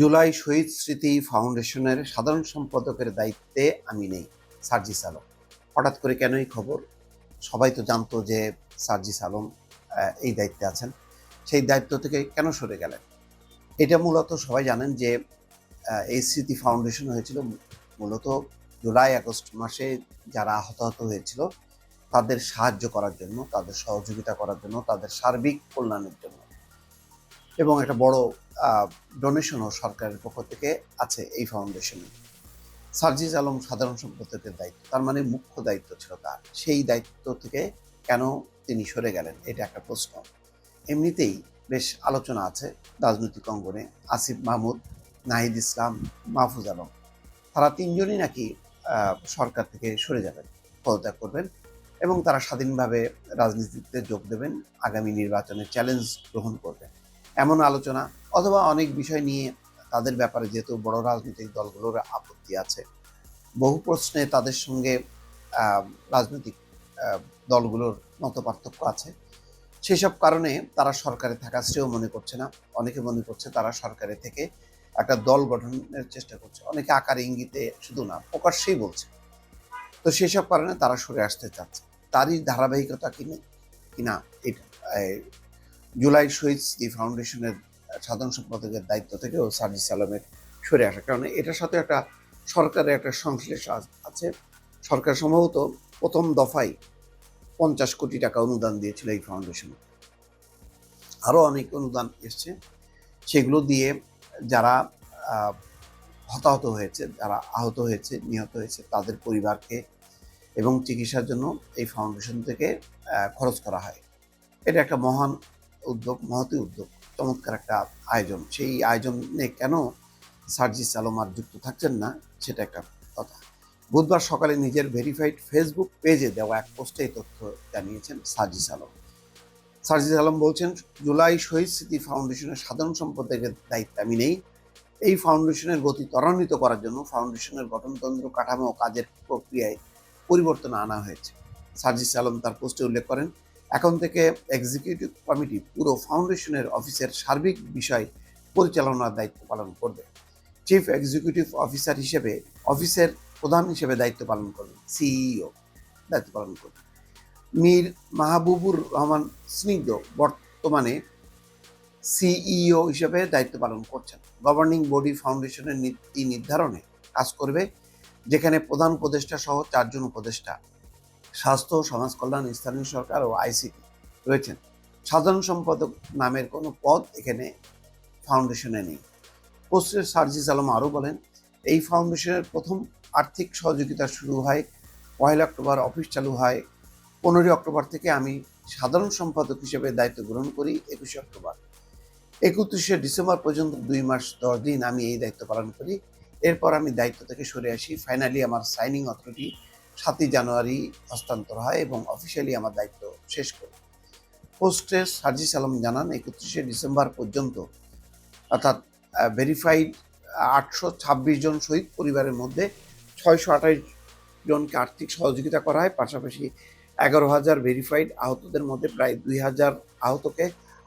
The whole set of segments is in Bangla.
জুলাই শহীদ স্মৃতি ফাউন্ডেশনের সাধারণ সম্পাদকের দায়িত্বে আমি নেই, সার্জিস আলম। হঠাৎ করে কেন এই খবর? সবাই তো জানতো যে সার্জিস আলম এই দায়িত্বে আছেন। সেই দায়িত্ব থেকে কেন সরে গেলেন? এটা মূলত সবাই জানেন যে এই স্মৃতি ফাউন্ডেশন হয়েছিল মূলত জুলাই আগস্ট মাসে যারা হতাহত হয়েছিল, তাদের সাহায্য করার জন্য, তাদের সহযোগিতা করার জন্য, তাদের সার্বিক কল্যাণের জন্য। এবং একটা বড় ডোনেশনও সরকারের পক্ষ থেকে আছে এই ফাউন্ডেশনে সার্জিস আলম সাধারণ সম্পাদকের দায়িত্ব, তার মানে মুখ্য দায়িত্ব ছিল তার। সেই দায়িত্ব থেকে কেন তিনি সরে গেলেন, এটা একটা প্রশ্ন। এমনিতেই বেশ আলোচনা আছে রাজনৈতিক অঙ্গনে, আসিফ মাহমুদ, নাহিদ ইসলাম, মাহফুজ আলম। তারা তিনজনই নাকি সরকার থেকে সরে যাবেন, পদত্যাগ করবেন এবং তারা স্বাধীনভাবে রাজনীতিতে যোগ দেবেন, আগামী নির্বাচনে চ্যালেঞ্জ গ্রহণ করবেন। এমন আলোচনা অথবা অনেক বিষয় নিয়ে তাদের ব্যাপারে যেহেতু বড় রাজনৈতিক দলগুলোর আপত্তি আছে, বহু প্রশ্নে তাদের সঙ্গে রাজনৈতিক দলগুলোর মত পার্থক্য আছে। সেসব কারণে তারা সরকারে থাকা শ্রেয় মনে করছে না। অনেকে মনে করছে তারা সরকারে থেকে একটা দল গঠনের চেষ্টা করছে। অনেকে আকার ইঙ্গিতে শুধু না, প্রকাশ্যেই বলছে। তো সেসব কারণে তারা সরে আসতে চাচ্ছে। তারই ধারাবাহিকতা কিনে কিনা এটা জুলাই শহীদ স্মৃতি ফাউন্ডেশনের সাধারণ সম্পাদকের দায়িত্ব থেকেও সার্জিস আলমের সরে আসা। কারণ এটার সাথে একটা সরকারের একটা সংশ্লেষ আছে। সরকার সম্ভবত প্রথম দফায় পঞ্চাশ কোটি টাকা অনুদান দিয়েছিল এই ফাউন্ডেশনে। আরও অনেক অনুদান এসছে। সেগুলো দিয়ে যারা হতাহত হয়েছে, যারা আহত হয়েছে, নিহত হয়েছে, তাদের পরিবারকে এবং চিকিৎসার জন্য এই ফাউন্ডেশন থেকে খরচ করা হয়। এটা একটা মহান উদ্যোগ মহতি উদ্যোগ, চমৎকার একটা আয়োজন। সেই আয়োজনে কেন সার্জিস আলম আর যুক্ত থাকছেন না, সেটা একটা কথা। বুধবার সকালে নিজের ভেরিফাইড ফেসবুক পেজে দেওয়া এক পোস্টে এই তথ্য জানিয়েছেন সার্জিস আলম। সার্জিস আলম বলছেন, জুলাই শহীদ স্মৃতি ফাউন্ডেশনের সাধারণ সম্পাদকের দায়িত্ব আমি নেই। এই ফাউন্ডেশনের গতি ত্বরান্বিত করার জন্য ফাউন্ডেশনের গঠনতন্ত্র, কাঠামো কাজের প্রক্রিয়ায় পরিবর্তন আনা হয়েছে। সার্জিস আলম তার পোস্টে উল্লেখ করেন এখন থেকে এক্সিকিউটিভ কমিটি পুরো ফাউন্ডেশনের অফিসের সার্বিক বিষয় পরিচালনার দায়িত্ব পালন করবে। চিফ এক্সিকিউটিভ অফিসার হিসেবে অফিসের প্রধান হিসেবে দায়িত্ব পালন করবেন সিইও দায়িত্ব পালন করবেন মীর মাহবুবুর রহমান স্নিগ্ধ বর্তমানে সিইও হিসেবে দায়িত্ব পালন করছেন। গভর্নিং বডি ফাউন্ডেশনের নীতি নির্ধারণে কাজ করবে, যেখানে প্রধান উপদেষ্টা সহ চারজন উপদেষ্টা স্বাস্থ্য, সমাজ কল্যাণ, স্থানীয় সরকার ও আইসিটি রয়েছেন। সাধারণ সম্পাদক নামের কোনো পদ এখানে ফাউন্ডেশনে নেই। পোস্টের সার্জিস আলম আরও বলেন, এই ফাউন্ডেশনের প্রথম আর্থিক সহযোগিতা শুরু হয় পয়লা অক্টোবর, অফিস চালু হয় পনেরোই অক্টোবর থেকে আমি সাধারণ সম্পাদক হিসেবে দায়িত্ব গ্রহণ করি একুশে অক্টোবর। একত্রিশে ডিসেম্বর পর্যন্ত দুই মাস দশ দিন আমি এই দায়িত্ব পালন করি। এরপর আমি দায়িত্ব থেকে সরে আসি। ফাইনালি আমার সাইনিং অথরিটি সাতই জানুয়ারি হস্তান্তর হয় এবং অফিসিয়ালি আমার দায়িত্ব শেষ করি। পোস্টে সার্জিস আলম জানান, একত্রিশে ডিসেম্বর পর্যন্ত, অর্থাৎ ভেরিফাইড আটশো ছাব্বিশ জন শহীদ পরিবারের মধ্যে ছয়শো আঠাশ জনকে আর্থিক সহযোগিতা করা হয়। পাশাপাশি এগারো হাজার ভেরিফাইড আহতদের মধ্যে প্রায় দুই হাজার আহতকে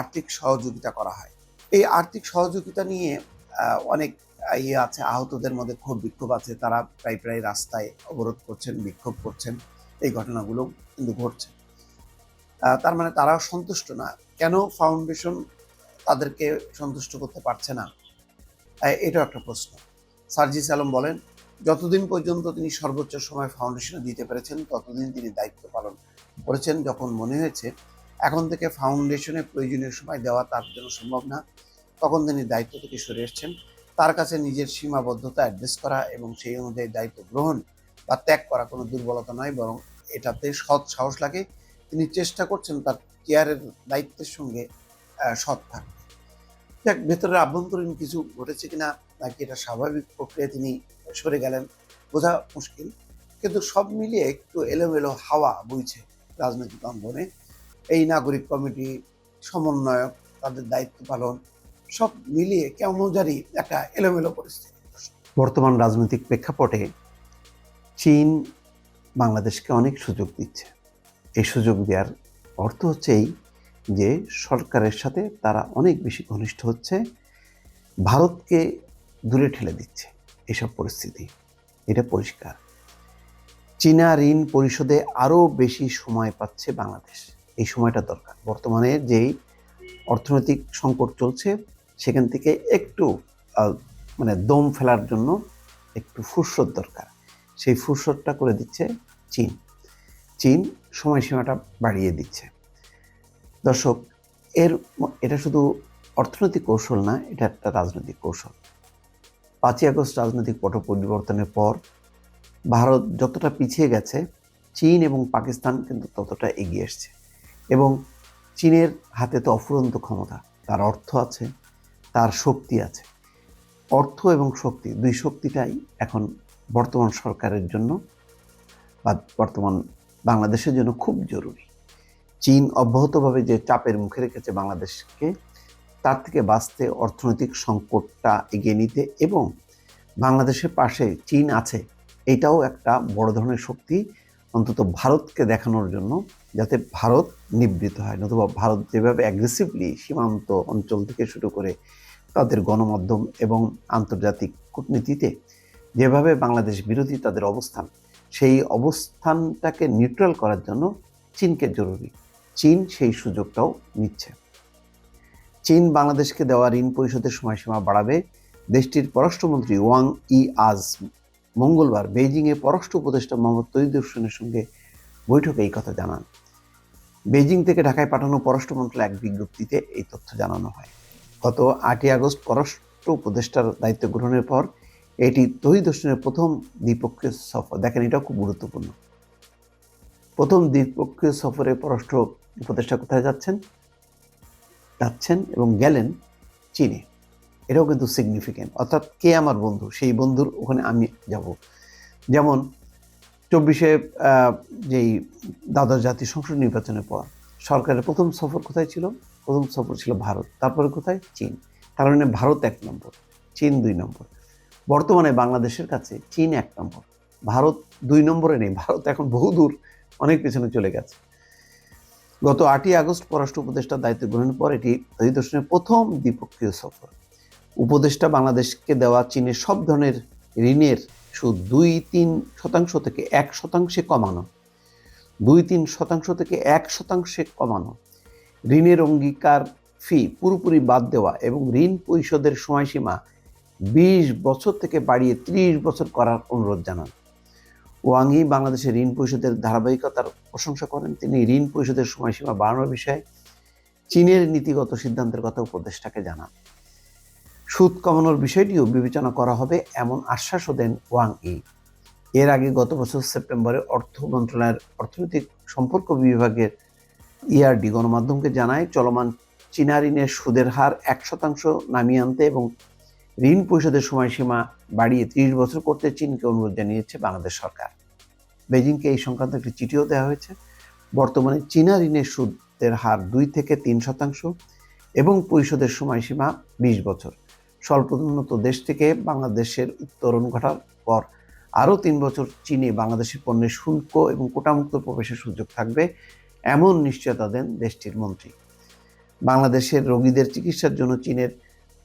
আর্থিক সহযোগিতা করা হয়। এই আর্থিক সহযোগিতা নিয়ে অনেক ইয়ে আছে, আহতদের মধ্যে ক্ষোভ বিক্ষোভ আছে, তারা প্রায় প্রায় রাস্তায় অবরোধ করছেন, বিক্ষোভ করছেন, এই ঘটনাগুলো কিন্তু ঘটছে। তার মানে তারাও সন্তুষ্ট না। কেন ফাউন্ডেশন তাদেরকে সন্তুষ্ট করতে পারছে না? এটাও একটা প্রশ্ন। সার্জিস আলম বলেন, যতদিন পর্যন্ত তিনি সর্বোচ্চ সময় ফাউন্ডেশনে দিতে পেরেছেন, ততদিন তিনি দায়িত্ব পালন করেছেন যখন মনে হয়েছে, এখন থেকে ফাউন্ডেশনে প্রয়োজনীয় সময় দেওয়া তার জন্য সম্ভব না। তখন তিনি দায়িত্ব থেকে সরে এসেছেন। তার কাছে নিজের সীমাবদ্ধতা অ্যাড্রেস করা এবং সেই অনুযায়ী দায়িত্ব গ্রহণ বা ত্যাগ করা কোনো দুর্বলতা নয়, বরং এটাতে সৎ সাহস লাগে। তিনি চেষ্টা করছেন তার কেয়ারের দায়িত্বের সঙ্গে সৎ থাকতে। দেখ ভেতরের আভ্যন্তরীণ কিছু ঘটেছে কিনা নাকি এটা স্বাভাবিক প্রক্রিয়ায় তিনি সরে গেলেন, বোঝা মুশকিল। কিন্তু সব মিলিয়ে একটু এলোমেলো হাওয়া বইছে রাজনৈতিক অঙ্গনে। এই নাগরিক কমিটি, সমন্বয়ক, তাদের দায়িত্ব পালন সব মিলিয়ে কেমন জানি একটা এলোমেলো পরিস্থিতি। বর্তমান রাজনৈতিক প্রেক্ষাপটে চীন বাংলাদেশকে অনেক সুযোগ দিচ্ছে। এই সুযোগ দেওয়ার অর্থ হচ্ছে এই যে সরকারের সাথে তারা অনেক বেশি ঘনিষ্ঠ হচ্ছে, ভারতকে দূরে ঠেলে দিচ্ছে এসব পরিস্থিতি। এটা পরিষ্কার। চীনা ঋণ পরিশোধে আরও বেশি সময় পাচ্ছে বাংলাদেশ। এই সময়টা দরকার। বর্তমানে যেই অর্থনৈতিক সংকট চলছে সেখান থেকে একটু মানে দম ফেলার জন্য একটু ফুরসত দরকার। সেই ফুরসতটা করে দিচ্ছে চীন। চীন সময়সীমাটা বাড়িয়ে দিচ্ছে। দর্শক, এর এটা শুধু অর্থনৈতিক কৌশল না, এটা একটা রাজনৈতিক কৌশল। পাঁচই আগস্ট রাজনৈতিক পট পরিবর্তনের পর ভারত যতটা পিছিয়ে গেছে, চীন এবং পাকিস্তান কিন্তু ততটা এগিয়ে এসছে। এবং চীনের হাতে তো অফুরন্ত ক্ষমতা, তার অর্থ আছে তার শক্তি আছে। অর্থ এবং শক্তি, দুই শক্তিটাই এখন বর্তমান সরকারের জন্য বা বর্তমান বাংলাদেশের জন্য খুব জরুরি। চীন অব্যাহতভাবে যে চাপের মুখে রেখেছে বাংলাদেশকে, তার থেকে বাঁচতে অর্থনৈতিক সংকটটা এগিয়ে নিতে এবং বাংলাদেশের পাশে চীন আছে, এটাও একটা বড় ধরনের শক্তি। অন্তত ভারতকে দেখানোর জন্য যাতে ভারত নিবৃত হয়, নতুবা ভারত যেভাবে অ্যাগ্রেসিভলি সীমান্ত অঞ্চল থেকে শুরু করে তাদের গণমাধ্যম এবং আন্তর্জাতিক কূটনীতিতে যেভাবে বাংলাদেশ বিরোধী তাদের অবস্থান, সেই অবস্থানটাকে নিউট্রাল করার জন্য চীনকে জরুরি। চীন সেই সুযোগটাও নিচ্ছে। চীন বাংলাদেশকে দেওয়া ঋণ পরিশোধের সময়সীমা বাড়াবে। দেশটির পররাষ্ট্রমন্ত্রী ওয়াং ই আজ মঙ্গলবার বেইজিংয়ে পররাষ্ট্র উপদেষ্টা মোহাম্মদ হোসেনের সঙ্গে বৈঠকে এই কথা জানান। বেইজিং থেকে ঢাকায় পাঠানো পররাষ্ট্র মন্ত্রণালয় এক বিজ্ঞপ্তিতে এই তথ্য জানানো হয়। গত আটই আগস্ট পররাষ্ট্র উপদেষ্টার দায়িত্ব গ্রহণের পর এটি তহিদ হোসেনের প্রথম দ্বিপক্ষীয় সফর। দেখেন, এটাও খুব গুরুত্বপূর্ণ। প্রথম দ্বিপক্ষীয় সফরে পররাষ্ট্র উপদেষ্টা কোথায় যাচ্ছেন? যাচ্ছেন এবং গেলেন চীনে। এটাও কিন্তু সিগনিফিকেন্ট অর্থাৎ কে আমার বন্ধু? সেই বন্ধুর ওখানে আমি যাব। যেমন চব্বিশে যেই দ্বাদশ জাতীয় সংসদ নির্বাচনের পর সরকারের প্রথম সফর কোথায় ছিল? প্রথম সফর ছিল ভারত, তারপরে কোথায়? চীন। তার মানে ভারত এক নম্বর, চীন দুই নম্বর। বর্তমানে বাংলাদেশের কাছে চীন এক নম্বর। ভারত দুই নম্বরে নেই, ভারত এখন বহুদূর অনেক পেছনে চলে গেছে। গত আটই আগস্ট পররাষ্ট্র উপদেষ্টার দায়িত্ব গ্রহণের পর এটি হোসেনের প্রথম দ্বিপক্ষীয় সফর। উপদেষ্টা বাংলাদেশকে দেওয়া চীনের সব ধরনের ঋণের সুদ দুই তিন শতাংশ থেকে এক শতাংশে কমানো। দুই তিন শতাংশ থেকে এক শতাংশে কমানো। ঋণের অঙ্গীকার ফি পুরোপুরি বাদ দেওয়া এবং ঋণ পরিশোধের সময়সীমা বিশ বছর থেকে বাড়িয়ে ত্রিশ বছর করার অনুরোধ জানান। ওয়াংই বাংলাদেশের ঋণ পরিশোধের ধারাবাহিকতার প্রশংসা করেন। তিনি ঋণ পরিশোধের সময়সীমা বাড়ানোর বিষয়ে চীনের নীতিগত সিদ্ধান্তের কথা উপদেষ্টাকে জানান। সুদ কমানোর বিষয়টিও বিবেচনা করা হবে এমন আশ্বাসও দেন ওয়াং ই। এর আগে গত বছর সেপ্টেম্বরে অর্থ মন্ত্রণালয়ের অর্থনৈতিক সম্পর্ক বিভাগের ইআরডি গণমাধ্যমকে জানায়, চলমান চীনা ঋণের সুদের হার এক শতাংশ নামিয়ে আনতে এবং ঋণ পরিশোধের সময়সীমা বাড়িয়ে ত্রিশ বছর করতে চীনকে অনুরোধ জানিয়েছে বাংলাদেশ সরকার। বেজিংকে এই সংক্রান্ত একটি চিঠিও দেওয়া হয়েছে। বর্তমানে চীনা ঋণের সুদের হার দুই থেকে তিন শতাংশ এবং পরিশোধের সময়সীমা বিশ বছর। স্বল্পোন্নত দেশ থেকে বাংলাদেশের উত্তরণ ঘটার পর আরও তিন বছর চীনে বাংলাদেশের পণ্যের শুল্ক এবং কোটামুক্ত প্রবেশের সুযোগ থাকবে, এমন নিশ্চয়তা দেন দেশটির মন্ত্রী। বাংলাদেশের রোগীদের চিকিৎসার জন্য চীনের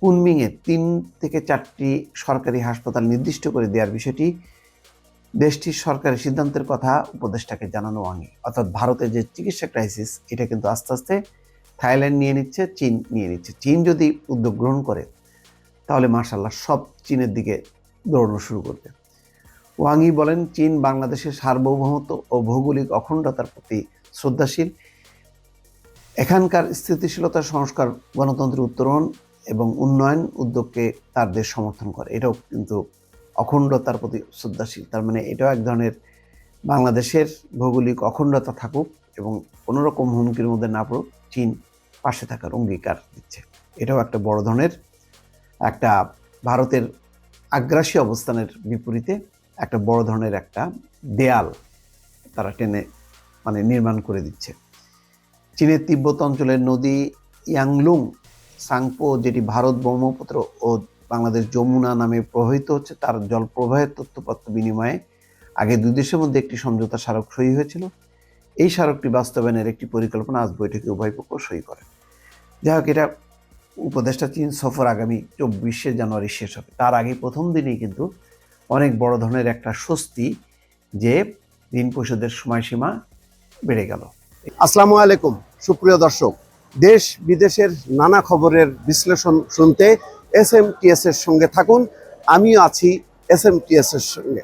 কুনমিংয়ে তিন থেকে চারটি সরকারি হাসপাতাল নির্দিষ্ট করে দেওয়ার বিষয়টি দেশটির সরকারি সিদ্ধান্তের কথা উপদেষ্টাকে জানানো হয়নি। অর্থাৎ ভারতের যে চিকিৎসা ক্রাইসিস এটা কিন্তু আস্তে আস্তে থাইল্যান্ড নিয়ে নিচ্ছে, চীন নিয়ে নিচ্ছে। চীন যদি উদ্যোগ গ্রহণ করে তাহলে মার্শাল্লাহ সব চীনের দিকে দৌড়ানো শুরু করবে। ওয়াংই বলেন, চীন বাংলাদেশের সার্বভৌমত্ব ও ভৌগোলিক অখণ্ডতার প্রতি শ্রদ্ধাশীল। এখানকার স্থিতিশীলতা সংস্কার, গণতন্ত্রের উত্তরণ এবং উন্নয়ন উদ্যোগকে তার দেশ সমর্থন করে। এটাও কিন্তু অখণ্ডতার প্রতি শ্রদ্ধাশীল। তার মানে এটাও এক ধরনের বাংলাদেশের ভৌগোলিক অখণ্ডতা থাকুক এবং কোনো রকম হুমকির মধ্যে না পড়ুক, চীন পাশে থাকার অঙ্গীকার দিচ্ছে। এটাও একটা বড় ধরনের একটা ভারতের আগ্রাসী অবস্থানের বিপরীতে একটা বড় ধরনের একটা দেয়াল তারা টেনে মানে নির্মাণ করে দিচ্ছে। চীনের তিব্বত অঞ্চলের নদী ইয়াংলুং, সাংপো, যেটি ভারত ব্রহ্মপুত্র ও বাংলাদেশ যমুনা নামে প্রবাহিত হচ্ছে, তার জল প্রবাহের তথ্যপত্র বিনিময়ে আগে দুই দেশের মধ্যে একটি সমঝোতা স্মারক সই হয়েছিল। এই স্মারকটি বাস্তবায়নের একটি পরিকল্পনা আজ বৈঠকে উভয় পক্ষ সই করে। যাই হোক, এটা উপদেষ্টা চীন সফর আগামী চব্বিশে জানুয়ারি শেষ হবে। তার আগে প্রথম দিনেই কিন্তু অনেক বড় ধরনের একটা স্বস্তি যে ঋণ পরিশোধের সময়সীমা বেড়ে গেল। আসসালামু আলাইকুম, সুপ্রিয় দর্শক। দেশ বিদেশের নানা খবরের বিশ্লেষণ শুনতে এস এম টিএস এর সঙ্গে থাকুন। আমিও আছি এস এম টিএস এর সঙ্গে।